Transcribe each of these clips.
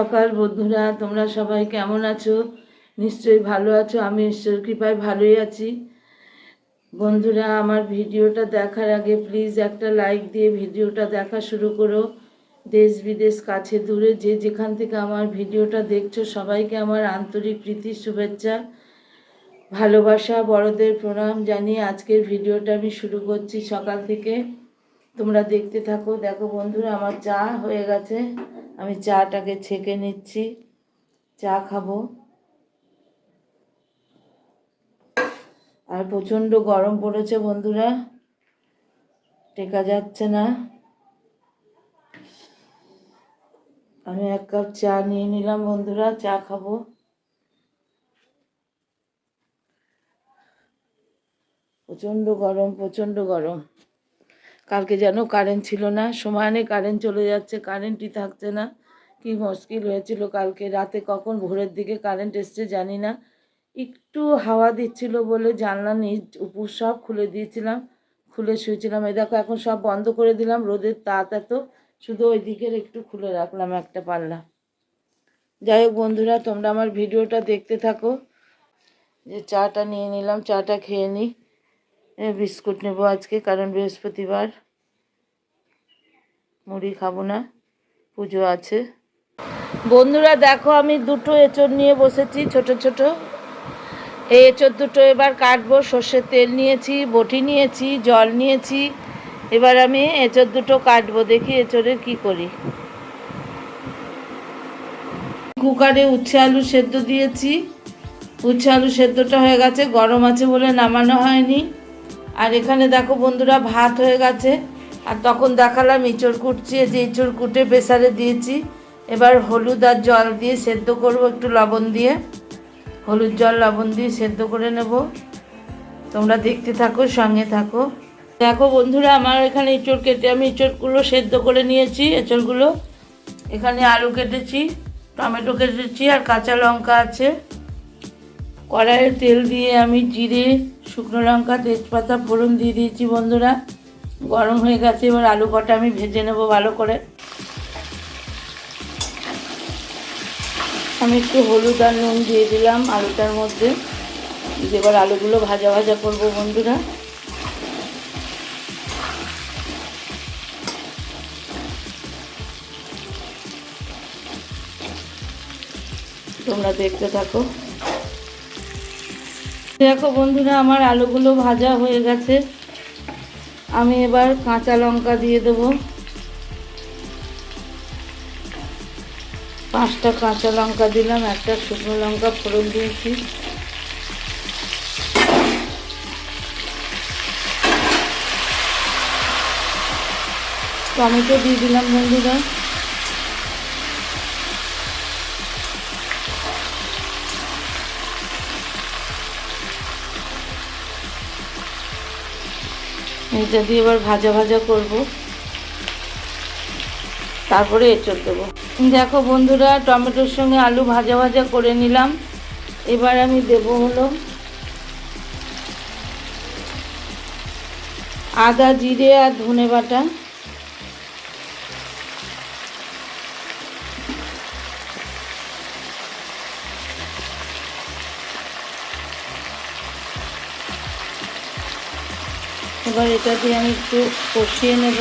সকাল, বন্ধুরা। তোমরা সবাই কেমন আছো? নিশ্চয়ই ভালো আছো। আমি ঈশ্বর কৃপায় ভালোই আছি। বন্ধুরা, আমার ভিডিওটা দেখার আগে প্লিজ একটা লাইক দিয়ে ভিডিওটা দেখা শুরু করো। দেশ বিদেশ, কাছে দূরে, যে যেখান থেকে আমার ভিডিওটা দেখছ, সবাইকে আমার আন্তরিক প্রীতি শুভেচ্ছা, ভালোবাসা, বড়দের প্রণাম জানিয়ে আজকের ভিডিওটা আমি শুরু করছি সকাল থেকে। তোমরা দেখতে থাকো। দেখো বন্ধুরা, আমার চা হয়ে গেছে। আমি চাটাকে ছেঁকে নিচ্ছি। চা খাব। আর প্রচণ্ড গরম পড়েছে বন্ধুরা। টেকা যাচ্ছে না। আমি এক কাপ চা নিয়ে নিলাম বন্ধুরা, চা খাব। প্রচণ্ড গরম প্রচণ্ড গরম। কালকে যেন কারেন্ট ছিল না। সমানে কারেন্ট চলে যাচ্ছে কারেন্টই থাকছে না। কি মুশকিল হয়েছিল কালকে। রাতে কখন ভোরের দিকে কারেন্ট এসছে জানি না। একটু হাওয়া দিচ্ছিল বলে জানলা নিচ উপর সব খুলে দিয়েছিলাম। খুলে শুয়েছিলাম। এই দেখো, এখন সব বন্ধ করে দিলাম। রোদের তাপ এত। শুধু ওই দিকের একটু খুলে রাখলাম একটা পাল্লা। যাই হোক বন্ধুরা, তোমরা আমার ভিডিওটা দেখতে থাকো। যে চাটা নিয়ে নিলাম, চাটা খেয়ে নিই বিস্কুট নেব আজকে, কারণ বৃহস্পতিবার। মুড়ি খাব না, পুজো আছে। বন্ধুরা, দেখো আমি দুটো এঁচড় নিয়ে বসেছি, ছোট ছোট। এই এঁচড় দুটো এবার কাটবো, সর্ষের তেল নিয়েছি, বটি নিয়েছি, জল নিয়েছি। এবার আমি এঁচড় দুটো কাটবো, দেখি এঁচড়ের কি করি। কুকারে উচ্ছে আলু সেদ্ধ দিয়েছি। উচ্ছে আলু সেদ্ধটা হয়ে গেছে, গরম আছে বলে নামানো হয়নি। আর এখানে দেখো বন্ধুরা ভাত হয়ে গেছে। আর তখন দেখালাম ইঁচড় কুটছি যে ইঁচড় কুটে প্রেসারে দিয়েছি। এবার হলুদ আর জল দিয়ে সেদ্ধ করব একটু লবণ দিয়ে। হলুদ, জল, লবণ দিয়ে সেদ্ধ করে নেব। তোমরা দেখতে থাকো, সঙ্গে থাকো। দেখো বন্ধুরা, আমার এখানে ইঁচড় কেটে আমি ইঁচড়গুলো সেদ্ধ করে নিয়েছি এঁচড়গুলো এখানে আলু কেটেছি, টমেটো কেটেছি আর কাঁচা লঙ্কা আছে। কড়াইয়ে তেল দিয়ে আমি জিরে, শুকনো লঙ্কা, তেজপাতা, ফোড়ন দিয়ে দিয়েছি বন্ধুরা। গরম হয়ে গেছে, এবার আলু কটা আমি ভেজে নেব ভালো করে। আমি একটু হলুদ আর নুন দিয়ে দিলাম আলুটার মধ্যে। এবার আলুগুলো ভাজা ভাজা করব বন্ধুরা। তোমরা দেখতে থাকো। দেখো বন্ধুরা, আমার আলুগুলো ভাজা হয়ে গেছে। আমি এবার কাঁচা লঙ্কা দিয়ে দেবো। পাঁচটা কাঁচা লঙ্কা দিলাম, একটা শুকনো লঙ্কা ফোড়ন দিয়েছি। টমেটো দিয়ে দিলাম বন্ধুরা। এটা দিয়ে এবার ভাজা ভাজা করব। তারপরে এঁচড় দেবো। দেখো বন্ধুরা, টমেটোর সঙ্গে আলু ভাজা ভাজা করে নিলাম। এবার আমি দেব হলো আদা, জিরে আর ধনে বাটা। এবার এটা দিয়ে আমি একটু কষিয়ে নেব।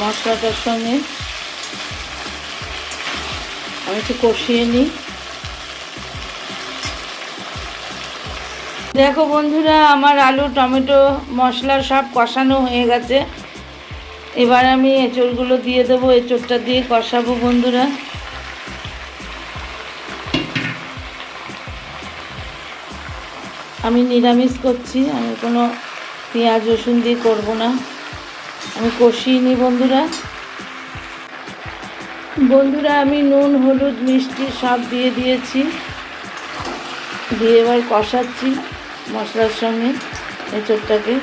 মশলাটার সঙ্গে আমি একটু কষিয়ে নিই। দেখো বন্ধুরা, আমার আলু, টমেটো, মশলা সব কষানো হয়ে গেছে। এবার আমি এঁচড়গুলো দিয়ে দেবো। এঁচড়টা দিয়ে কষাবো বন্ধুরা। আমি নিরামিষ করছি, আমি কোনো পেঁয়াজ, রসুন দিয়ে করব না। আমি কষিয়ে নিই বন্ধুরা। বন্ধুরা, আমি নুন, হলুদ, মিষ্টি সব দিয়ে দিয়েছি। দিয়ে এবার কষাচ্ছি মশলার সঙ্গে এঁচড়টাকে।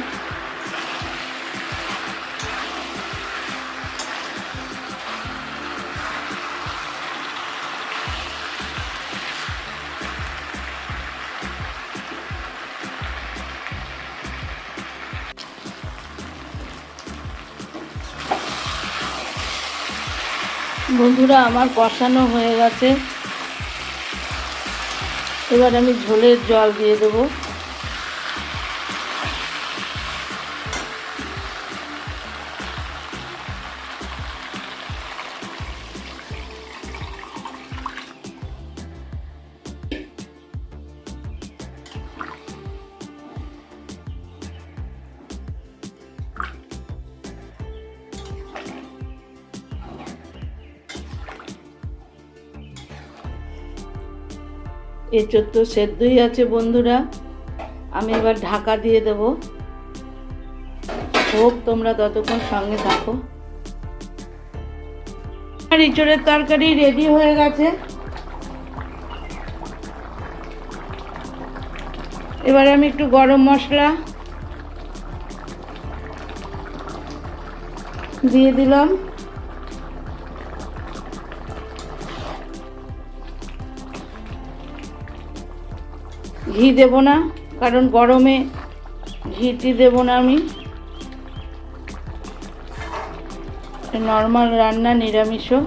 বন্ধুরা আমার কষানো হয়ে গেছে। এবার আমি ঝোলের জল দিয়ে দেবো। এঁচোর তো সেদ্ধই আছে বন্ধুরা। আমি এবার ঢাকা দিয়ে দেব। হোক, তোমরা ততক্ষণ সঙ্গে থাকো। আর তরকারি রেডি হয়ে গেছে। এবার আমি একটু গরম মশলা দিয়ে দিলাম। ঘি দেব না, কারণ গরমে ঘিটি দেব না আমি। নর্মাল রান্না, নিরামিষও।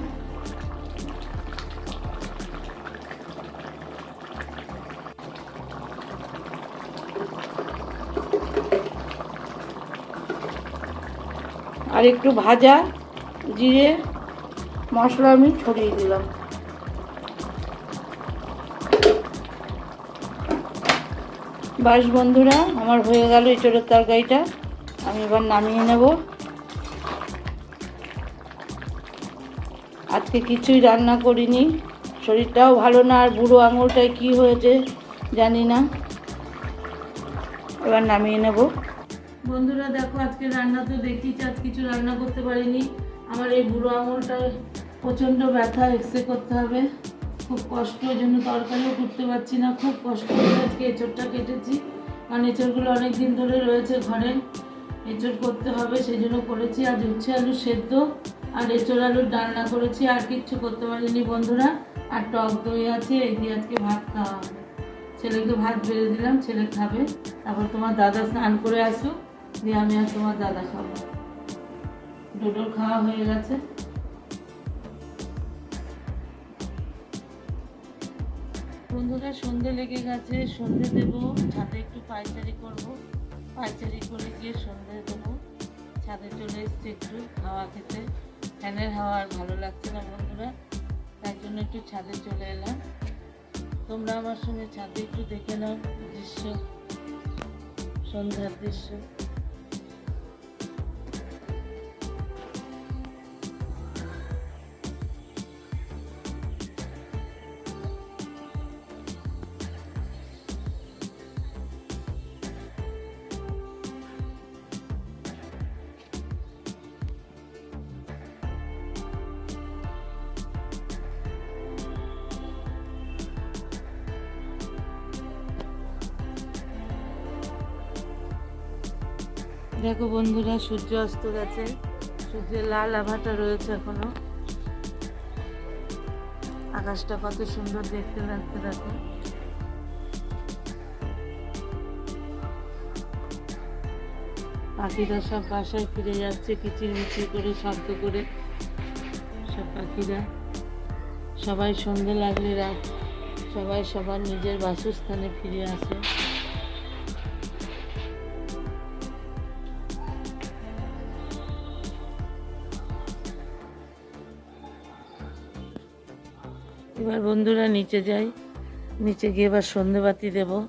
আর একটু ভাজা, জিরে, মশলা আমি ছড়িয়ে দিলাম। বাস বন্ধুরা, আমার হয়ে গেল এঁচড়ের তরকারিটা। আমি এবার নামিয়ে নেব। আজকে কিছুই রান্না করিনি। শরীরটাও ভালো না, আর বুড়ো আঙুলটায় কি হয়েছে জানি না। এবার নামিয়ে নেব। বন্ধুরা, দেখো, আজকে রান্না তো দেখিয়েছি আজ কিছু রান্না করতে পারিনি। আমার এই বুড়ো আঙুলটায় প্রচণ্ড ব্যথা এক্সরে করতে হবে। খুব কষ্ট, ওই জন্য তরকারিও করতে পারছি না। খুব কষ্ট করে আজকে এঁচড়টা কেটেছি। কারণ এঁচড়গুলো অনেক দিন ধরে রয়েছে ঘরে। এঁচড় করতে হবে, সেই জন্য করেছি। আজ উচ্ছে আলু সেদ্ধ, আর এঁচড় আলুর ডালনা করেছি। আর কিচ্ছু করতে পারিনি বন্ধুরা। আর টক দই আছে, এই দিয়ে আজকে ভাত খাওয়া হবে। ছেলেকে ভাত বেড়ে দিলাম, ছেলে খাবে। তারপর তোমার দাদা স্নান করে আসুক, দিয়ে আমি আর তোমার দাদা খাব। ডোডোর খাওয়া হয়ে গেছে। বন্ধুরা, সন্ধে লেগে গেছে, সন্ধে দেব, ছাদে একটু পাইচারি করব। পাইচারি করে গিয়ে সন্ধে দেবো। ছাদে চলে এসছি একটু হাওয়া খেতে। ফ্যানের হাওয়া আর ভালো লাগছে না বন্ধুরা, তাই জন্য একটু ছাদে চলে এলাম। তোমরা আমার সঙ্গে ছাদে একটু দেখে নাও দৃশ্য, সন্ধ্যার দৃশ্য। দেখো বন্ধুরা, সূর্য অস্ত গেছে। সূর্যের লাল আভাটা রয়েছে এখনও। আকাশটা কত সুন্দর দেখতে লাগছে, দেখো। পাখিরা সব বাসায় ফিরে যাচ্ছে কিচির মিচির করে, শব্দ করে। সব পাখিরা। সবাই সন্ধে লাগলে রাত। সবাই সবার নিজের বাসস্থানে ফিরে আসে। এবার বন্ধুরা নিচে যাই। নিচে গিয়ে এবার সন্ধেবাতি দেব।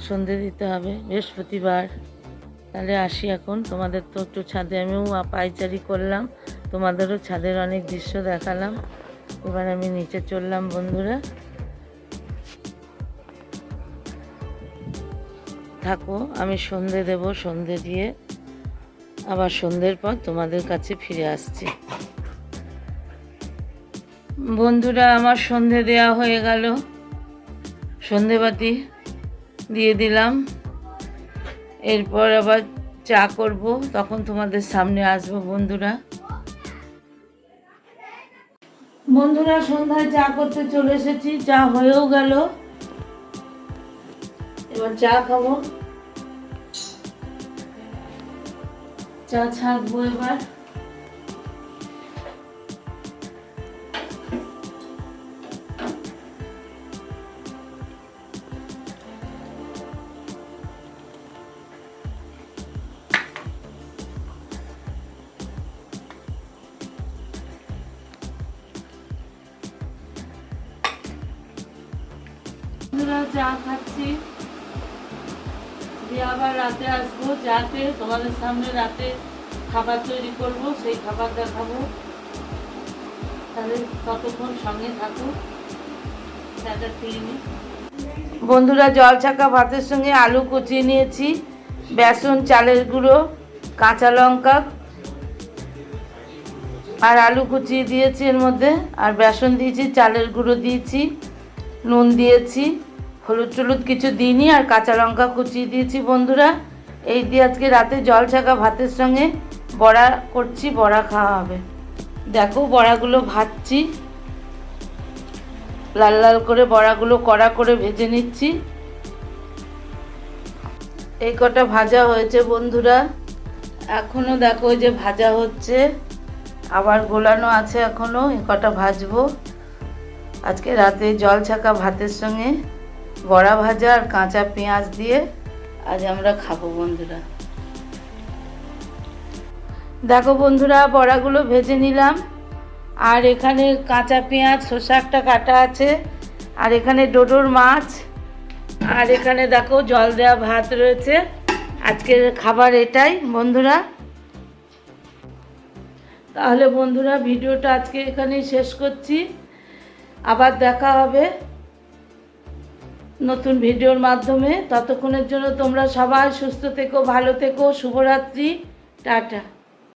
সন্ধে দিতে হবে বৃহস্পতিবার। তাহলে আসি এখন। তোমাদের তো একটু ছাদে আমিও পাইচারি করলাম। তোমাদেরও ছাদের অনেক দৃশ্য দেখালাম। এবার আমি নিচে চললাম বন্ধুরা। থাকো, আমি সন্ধে দেব। সন্ধে দিয়ে আবার সন্ধ্যের পর তোমাদের কাছে ফিরে আসছি। বন্ধুরা, আমার সন্ধে দেয়া হয়ে গেল। সন্ধেবাতি দিয়ে দিলাম। এরপর আবার চা করব, তখন তোমাদের সামনে আসব বন্ধুরা। বন্ধুরা, সন্ধ্যায় চা করতে চলে এসেছি, চা হয়েও গেল। এবার চা খাব। চা ছাকবো এবার। যাতে তোমাদের সামনে রাতে খাবার তৈরি করব, সেই খাবার দেখাবো। তাহলে ততক্ষণ সঙ্গে থাকুক বন্ধুরা, জল ছাকা ভাতের সঙ্গে আলু কুচিয়ে নিয়েছি, বেসন, চালের গুঁড়ো, কাঁচা লঙ্কা, আর আলু কুচিয়ে দিয়েছি এর মধ্যে, আর বেসন দিয়েছি, চালের গুঁড়ো দিয়েছি, নুন দিয়েছি, হলুদ টলুদ কিছু দিইনি, আর কাঁচা লঙ্কা কুচিয়ে দিয়েছি বন্ধুরা। এই দিয়ে আজকে রাতে জল ছাকা ভাতের সঙ্গে বড়া করছি, বড়া খাওয়া হবে। দেখো বড়াগুলো ভাজছি। লাল লাল করে বড়াগুলো কড়া করে ভেজে নিচ্ছি। এই কটা ভাজা হয়েছে বন্ধুরা। এখনও দেখো যে ভাজা হচ্ছে। আবার গোলানো আছে এখনও এ কটা ভাজবো। আজকে রাতে জল ছাকা ভাতের সঙ্গে বড়া ভাজা আর কাঁচা পেঁয়াজ দিয়ে আজ আমরা খাব বন্ধুরা। দেখো বন্ধুরা, বড়াগুলো ভেজে নিলাম। আর এখানে কাঁচা পেঁয়াজ, শসা একটা কাটা আছে। আর এখানে ডোডোর মাছ। আর এখানে দেখো জল দেওয়া ভাত রয়েছে। আজকের খাবার এটাই, বন্ধুরা। তাহলে বন্ধুরা, ভিডিওটা আজকে এখানেই শেষ করছি। আবার দেখা হবে। নতুন ভিডিওর মাধ্যমে। ততক্ষণের জন্য তোমরা সবাই সুস্থ থেকো ভালো থেকো শুভরাত্রি টাটা।